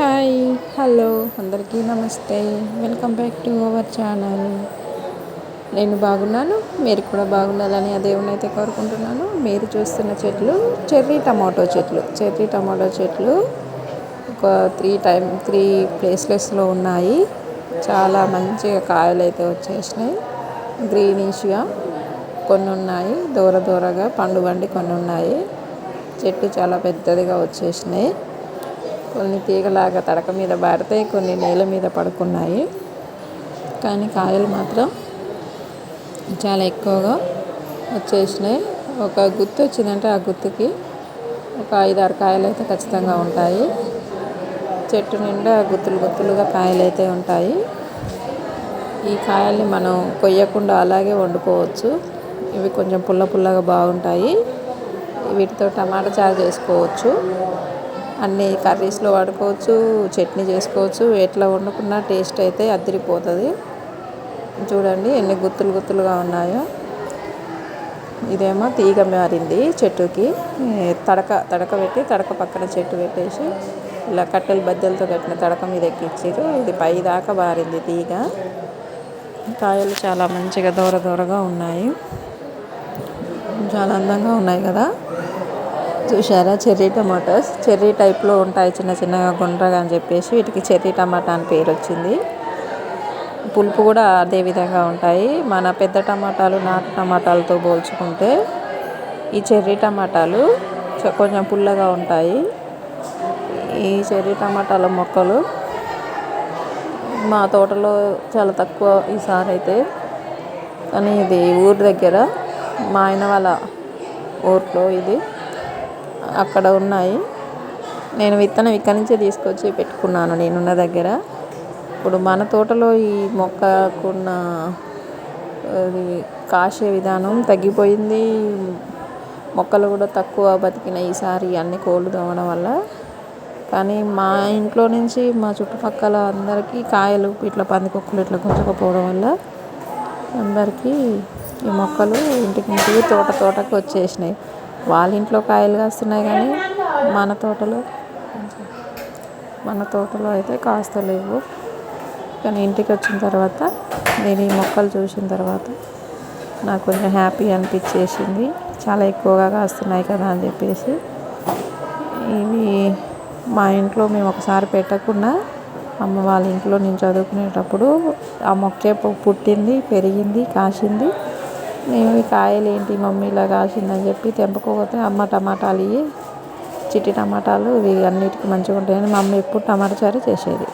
Hi hello అందరికీ నమస్తే. Welcome back to our channel. నేను బాగున్నాను మీరు కూడా బాగుండాలని దేవుని అయితే కోరుకుంటున్నాను. మీరు చూస్తున్న చెట్లు చెర్రీ టమాటో చెట్లు. చెర్రీ టమాటో చెట్లు ఒక త్రీ టైమ్ త్రీ ప్లేస్లెస్లో ఉన్నాయి. చాలా మంచిగా కాయలు అయితే వచ్చేసినాయి. గ్రీనిష్గా కొన్ని ఉన్నాయి దూర దూరగా పండు బండి కొన్ని ఉన్నాయి. చెట్టు చాలా పెద్దదిగా వచ్చేసినాయి. కొన్ని తీగలాగా తడక మీద పారుతాయి కొన్ని నేల మీద పడుకున్నాయి. కానీ కాయలు మాత్రం చాలా ఎక్కువగా వచ్చేసినాయి. ఒక గుత్తు వచ్చిందంటే ఆ గుత్తుకి ఒక ఐదారు కాయలు అయితే ఖచ్చితంగా ఉంటాయి. చెట్టు నిండా గుత్తులు గుత్తులుగా కాయలు అయితే ఉంటాయి. ఈ కాయల్ని మనం కొయ్యకుండా అలాగే వండుకోవచ్చు. ఇవి కొంచెం పుల్ల పుల్లగా బాగుంటాయి. వీటితో టమాటా చారు చేసుకోవచ్చు. అన్ని కర్రీస్లో వాడుకోవచ్చు చట్నీ చేసుకోవచ్చు ఎట్లా వండుకున్నా టేస్ట్ అయితే అదిరిపోతుంది చూడండి ఎన్ని గుత్తులు గుత్తులుగా ఉన్నాయో. ఇదేమో తీగ మారింది చెట్టుకి. తడక తడక పెట్టి తడక పక్కన చెట్టు పెట్టేసి ఇలా కట్టెలు బద్దెలతో కట్టిన తడక మీద ఎక్కిచ్చారు ఇది పై దాకా బారింది తీగ. కాయలు చాలా మంచిగా దూర దూరగా ఉన్నాయి. చాలా అందంగా ఉన్నాయి కదా. చూసారా చెర్రీ టమాటోస్. చెర్రీ టైప్లో ఉంటాయి చిన్న చిన్నగా గుండ్రగా అని చెప్పేసి వీటికి చెర్రీ టమాటా అని పేరు వచ్చింది. పులుపు కూడా అదే విధంగా ఉంటాయి. మన పెద్ద టమాటాలు నాటు టమాటాలతో పోల్చుకుంటే ఈ చెర్రీ టమాటాలు కొంచెం పుల్లగా ఉంటాయి. ఈ చెర్రీ టమాటాల మొక్కలు మా తోటలో చాలా తక్కువ ఈసారి అయితే. కానీ ఇది ఊరి దగ్గర మా ఆయన వాళ్ళ ఊర్లో ఇది. అక్కడ ఉన్నాయి. నేను విత్తనం ఇక్కడి నుంచే తీసుకొచ్చి పెట్టుకున్నాను నేనున్న దగ్గర. ఇప్పుడు మన తోటలో ఈ మొక్కకున్న అది కాసే విధానం తగ్గిపోయింది. మొక్కలు కూడా తక్కువ బతికిన ఈసారి అన్ని కోళ్ళు తోమడం వల్ల. కానీ మా ఇంట్లో నుంచి మా చుట్టుపక్కల అందరికీ కాయలు ఇట్లా పందికొక్కులు ఇట్లా గుంజకపోవడం వల్ల అందరికీ ఈ మొక్కలు ఇంటికి ఇంటికి తోట తోటకు వచ్చేసినాయి. వాళ్ళ ఇంట్లో కాయలు కాస్తున్నాయి కానీ మన తోటలో మన తోటలో అయితే కాస్తలేవు కానీ ఇంటికి వచ్చిన తర్వాత నేను ఈ మొక్కలు చూసిన తర్వాత నాకు కొంచెం హ్యాపీ అనిపించేసింది. చాలా ఎక్కువగా కాస్తున్నాయి కదా అని చెప్పేసి. ఇవి మా ఇంట్లో మేము ఒకసారి పెట్టకుండా అమ్మ వాళ్ళ ఇంట్లో నేను చదువుకునేటప్పుడు ఆ మొక్క పుట్టింది పెరిగింది కాసింది. మేము ఈ కాయలు ఏంటి మమ్మీ ఇలా కాసిందని చెప్పి తెంపకపోతే అమ్మ టమాటాలు ఇవి చిట్టి టమాటాలు ఇవి అన్నిటికీ మంచిగా ఉంటాయని మా అమ్మ ఎప్పుడు టమాటా చారు చేసేది.